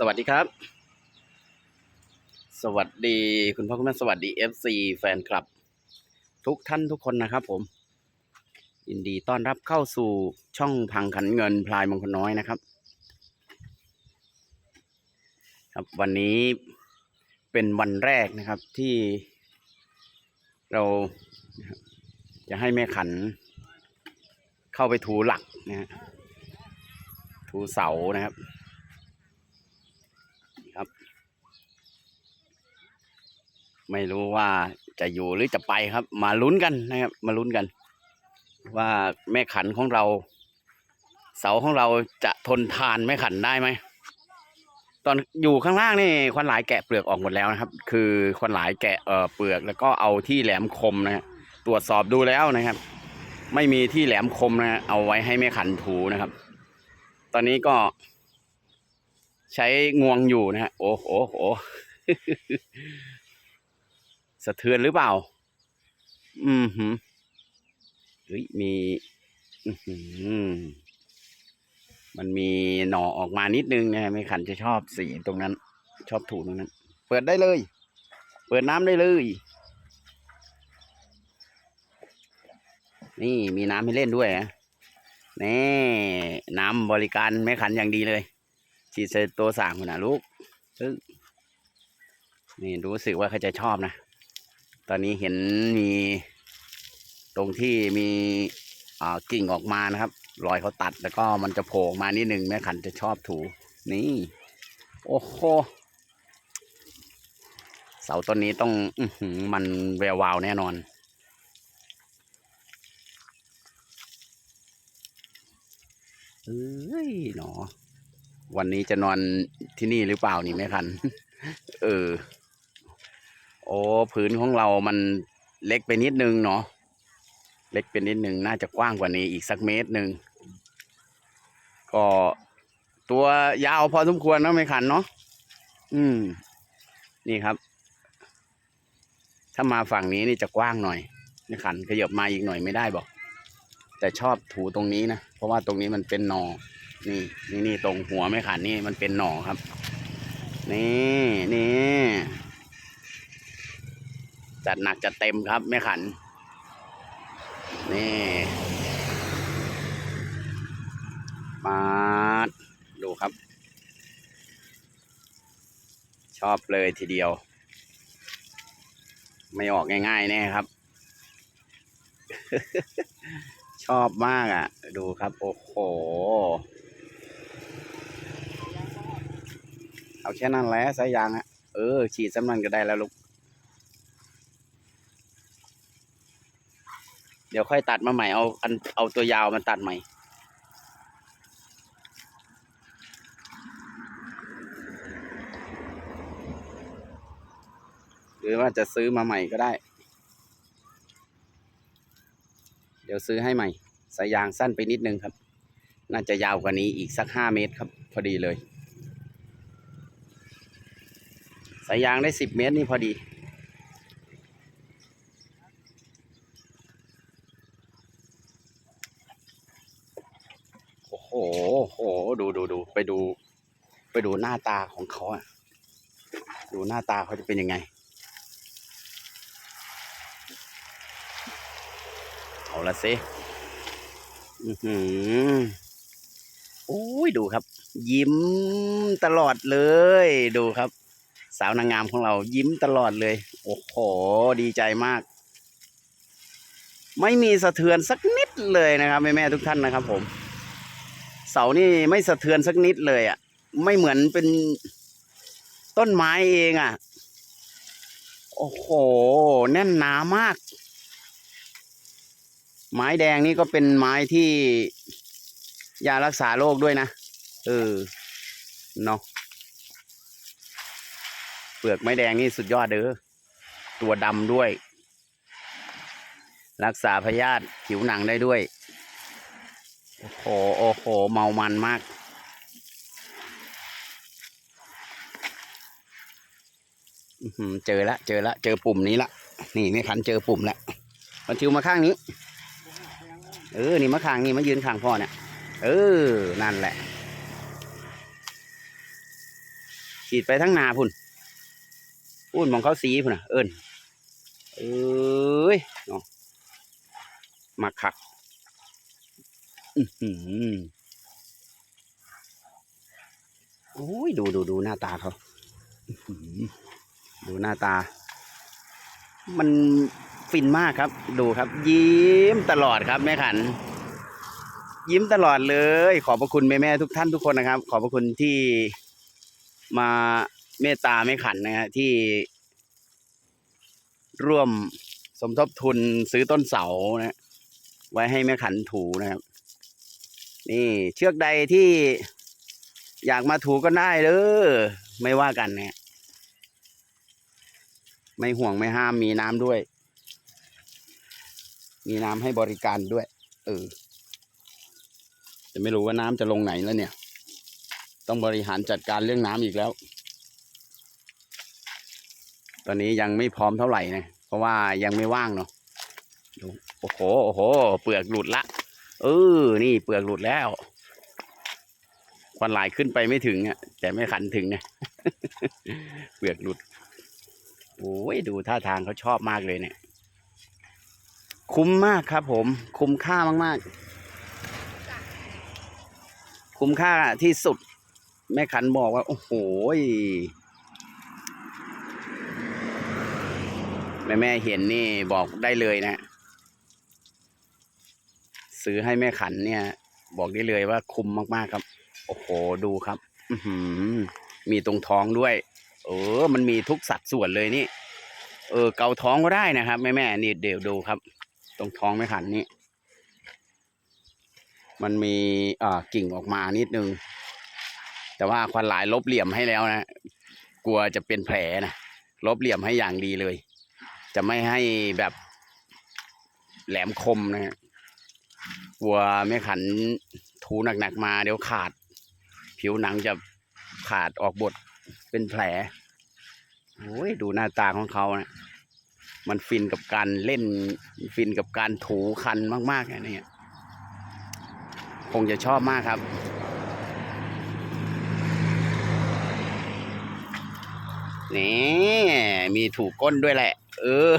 สวัสดีครับ สวัสดีคุณพ่อคุณแม่สวัสดี FC แฟนคลับ ทุกท่านทุกคนนะครับผม ยินดีต้อนรับเข้าสู่ช่องพังขันเงินพลายมงคลน้อยนะครับ ครับวันนี้เป็นวันแรกนะครับที่เราจะให้แม่ขันเข้าไปถูหลักนะฮะถูเสานะครับ ไม่รู้ว่าจะอยู่หรือจะไปครับ มาลุ้นกันนะครับ มาลุ้นกัน ว่าแม่ขันของเรา เสาของเราจะทนทานแม่ขันได้ไหมตอนอยู่ข้างล่างนี่ควันหลายแกะเปลือกออกหมดแล้วนะครับ คือควันหลายแกะเอ่อเปลือกแล้วก็เอาที่แหลมคมนะฮะตรวจสอบดูแล้วนะครับ ไม่มีที่แหลมคมนะเอาไว้ให้แม่ขันถูนะครับ ตอนนี้ก็ ใช้งวงอยู่นะฮะโอ้โหโอ้โห สะเทือนหรือเปล่า อืมหืมเฮ้ยมีอือหือมันมีหน่อออกมานิดนึงนะไม่ขันจะชอบสีตรงนั้น ชอบถูตรงนั้น เปิดได้เลย เปิดน้ำได้เลย นี่มีน้ำให้เล่นด้วยนะนี่น้ำบริการแม่ขันอย่างดีเลยฉีดใส่ตัวสามคนนะลูกนี่รู้สึกว่าเขาจะชอบนะ ตอนนี้เห็นมีตรงที่มีกิ่งออกมานะครับ รอยเขาตัดแล้วก็มันจะโผล่มานิดหนึ่งแม่ขันจะชอบถูนี่ โอ้โหเสาต้นนี้ต้องอมันแวววาวแน่นอน เอ้ยหนอ วันนี้จะนอนที่นี่หรือเปล่านี่แม่คัน เออ โอ้พื้นของเรามันเล็กไปนิดนึงเนาะเล็กไปนิดนึงน่าจะกว้างกว่านี้อีกสักเมตรหนึ่งก็ตัวยาวพอสมควรนะแม่คันเนาะอืม นี่ครับ ถ้ามาฝั่งนี้นี่จะกว้างหน่อยแม่ขันขยับมาอีกหน่อยไม่ได้บอก แต่ชอบถูตรงนี้นะเพราะว่าตรงนี้มันเป็นหนอนี่นี่นี่ตรงหัวไม่ขันนี่มันเป็นหนอครับ นี่นี่ จัดหนักจัดเต็มครับแม่ขัน นี่มาดูครับ ชอบเลยทีเดียว ไม่ออกง่ายๆแน่ครับ ชอบมากอะ ดูครับ โอ้โห เอาแค่นั้นแหละสายยางอะเออ ฉีดสำมันก็ได้แล้วลูก เดี๋ยวค่อยตัดมาใหม่เอาอันเอาตัวยาวมันตัดใหม่ หรือว่าจะซื้อมาใหม่ก็ได้ เดี๋ยวซื้อให้ใหม่ สายยางสั้นไปนิดนึงครับ น่าจะยาวกว่านี้อีกสักห้าเมตรครับ พอดีเลย สายยางได้สิบเมตรนี่พอดี โอ้โหโอ้โหดูดูดูไปดู ไปดูหน้าตาของเขาอะดูหน้าตาเขาจะเป็นยังไง เอาละสิอือหือโอ้ยดูครับ ยิ้มตลอดเลยดูครับ สาวนางงามของเรายิ้มตลอดเลย โอ้โห ดีใจมาก ไม่มีสะเทือนสักนิดเลยนะครับแม่แม่ทุกท่านนะครับผม เสานี่ไม่สะเทือนสักนิดเลยอะ่ะ ไม่เหมือนเป็นต้นไม้เองอะ่ะ โอ้โห แน่นหนามาก ไม้แดงนี่ก็เป็นไม้ที่ยารักษาโรคด้วยนะ เออ เนาะ เปลือกไม้แดงนี่สุดยอดเด้อ ตัวดำด้วย รักษาพยาธิผิวหนังได้ด้วย โอ้โห โอ้โห เมามันมากอื้อหือเจอละ เจอละ เจอปุ่มนี้ละ นี่ไม่คันเจอปุ่มละมันทิวมาข้างนี้ เออ นี่มาข้างนี่มายืนข้างพ่อเนี่ย เออ นั่นแหละฉีดไปทั้งนาพุ่น พุ่นมองเขาสีพุ่นน่ะ เอิ้นเอ้ยมาคัก โอ้ยดูดูดูหน้าตาเขาดูหน้าตา มันฟินมากครับ ดูครับ ยิ้มตลอดครับแม่ขัน ยิ้มตลอดเลย ขอบพระคุณแม่แม่ทุกท่านทุกคนนะครับ ขอบพระคุณที่มาเมตตาแม่ขันนะฮะที่ ร่วมสมทบทุนซื้อต้นเสานะไว้ให้แม่ขันถูนะครับ นี่เชือกใดที่อยากมาถูก็ได้เด้อไม่ว่ากันเนี่ยไม่ห่วงไม่ห้ามมีน้ำด้วย มีน้ำให้บริการด้วย เออแต่ไม่รู้ว่าน้ำจะลงไหนแล้วเนี่ย ต้องบริหารจัดการเรื่องน้ำอีกแล้ว ตอนนี้ยังไม่พร้อมเท่าไหร่นะเพราะว่ายังไม่ว่างเนาะโอ้โหโอ้โห เปลือกหลุดละ เออ นี่เปลือกหลุดแล้ว ควันหลายขึ้นไปไม่ถึงอะ แต่ไม่ขันถึงนะเปลือกหลุด โอ้ยดูท่าทางเขาชอบมากเลยเนี่ย คุ้มมากครับผม คุ้มค่ามาก ๆ คุ้มค่าที่สุด แม่ขันบอกว่า โอ้โหแม่แม่เห็นนี่บอกได้เลยนะ ซื้อให้แม่ขันเนี่ย บอกได้เลยว่าคุ้มมากๆครับ โอ้โหดูครับมีตรงท้องด้วย เออ มันมีทุกสัดส่วนเลยนี่ เออ เกาท้องก็ได้นะครับแม่แม่นี่เดี๋ยวดูครับ ตรงท้องแม่ขันนี่มันมีอ่ากิ่งออกมานิดนึง แต่ว่าควันหลายลบเหลี่ยมให้แล้วนะ กลัวจะเป็นแผลนะลบเหลี่ยมให้อย่างดีเลย จะไม่ให้แบบแหลมคมนะฮะ กลัวไม่ขันถูหนักๆมาเดี๋ยวขาด ผิวหนังจะขาดออกบดเป็นแผลโอ้ยดูหน้าตาของเขานะมันฟินกับการเล่นฟินกับการถูคันมากๆนะเนี่ยคงจะชอบมากครับนี่มีถูก้นด้วยแหละ เออ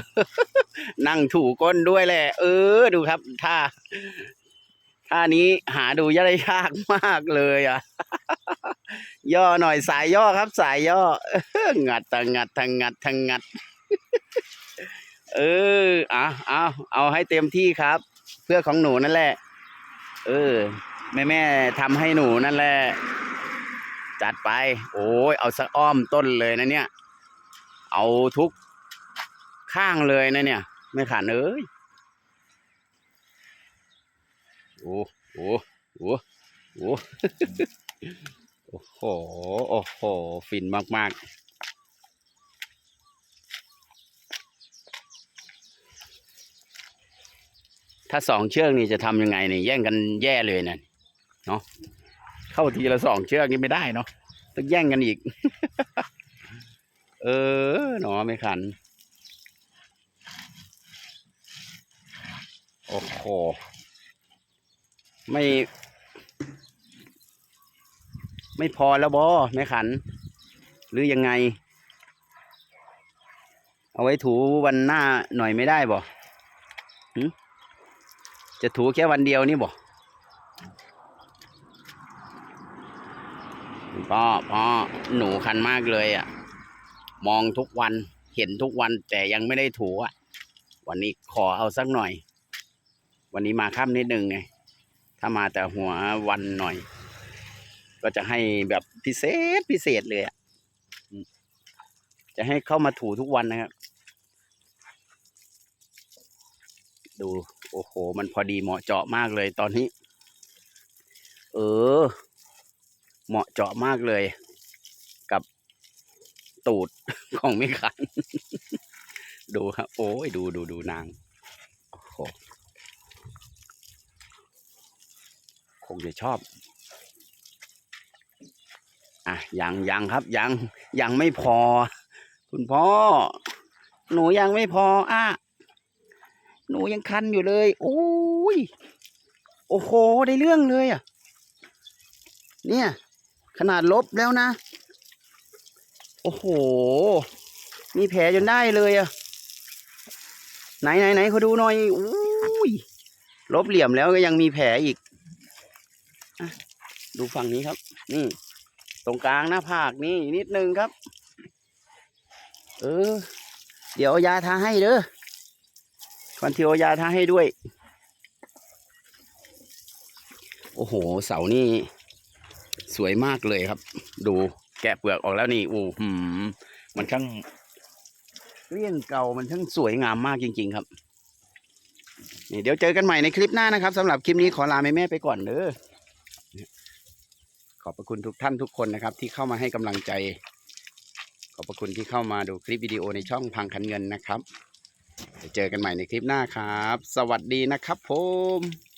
นั่งถูก้นด้วยแหละ เออ ดูครับท่า ท่านี้หาดูยากยากมากเลยอะ ย่อหน่อยสายย่อครับ สายย่องัดทางงัดทางงัดทางงัด เออเอาเอาเอาให้เต็มที่ครับ เพื่อของหนูนั่นแหละ เออ แม่แม่ทำให้หนูนั่นแหละ จัดไป โอ้ยเอาสักอ้อมต้นเลยนะเนี่ย เอาทุกข้างเลยนะเนี่ย ไม่ขาดเอ้ย โอ้โหโอ้โหโอ้โห โอ้โห ฟินมาก ๆถ้าสองเชือกนี่จะทำยังไงนี่แย่งกันแย่เลยนะเนาะเข้าทีละสองเชือกนี่ไม่ได้เนาะต้องแย่งกันอีก เออหนอไม่ขัน โอ้โห ไม่ ไม่พอแล้วบอแม่ขัน หรือยังไง เอาไว้ถูวันหน้าหน่อยไม่ได้บ่หึจะถูแค่วันเดียวนี่บ่พ่อพ่อหนูคันมากเลยอะ มองทุกวันเห็นทุกวันแต่ยังไม่ได้ถูอะ วันนี้ขอเอาสักหน่อย วันนี้มาค่ำนิดนึงไง ถ้ามาแต่หัววันหน่อย ก็จะให้แบบพิเศษพิเศษเลยอะจะให้เข้ามาถูทุกวันนะครับ ดู โอ้โห มันพอดีเหมาะเจาะมากเลยตอนนี้ เออ เหมาะเจาะมากเลย กับตูดของไม่ขัน ดูครับ โอ้ย ดูดูดูนางโอ้โหค งจะชอบ อะยังยังครับยังยังไม่พอ คุณพ่อ หนูยังไม่พออะหนูยังคันอยู่เลยโอ้ยโอ้โหได้เรื่องเลยอะ เนี่ย ขนาดลบแล้วนะ โอ้โห มีแผลจนได้เลยอะ ไหนไหนไหนเขาดูหน่อยอุ้ยลบเหลี่ยมแล้วก็ยังมีแผลอีก ดูฝั่งนี้ครับ นี่ ตรงกลางหน้าผากนี่นิดนึงครับ เออ เดี๋ยวยาทาให้เด้อควันเทียวยาทาให้ด้วย โอ้โห เสานี่ สวยมากเลยครับ ดูแกะเปลือกออกแล้วนี่โอ้หืมมันช่างเรี่ยงเก่ามันช่างสวยงามมากจริง ๆ ครับนี่เดี๋ยวเจอกันใหม่ในคลิปหน้านะครับสำหรับคลิปนี้ขอลาแม่แม่ๆไปก่อนเด้อ ขอบพระคุณทุกท่านทุกคนนะครับ ที่เข้ามาให้กำลังใจ ขอบพระคุณที่เข้ามาดูคลิปวิดีโอในช่องพังคันเงินนะครับจะเจอกันใหม่ในคลิปหน้าครับ สวัสดีนะครับผม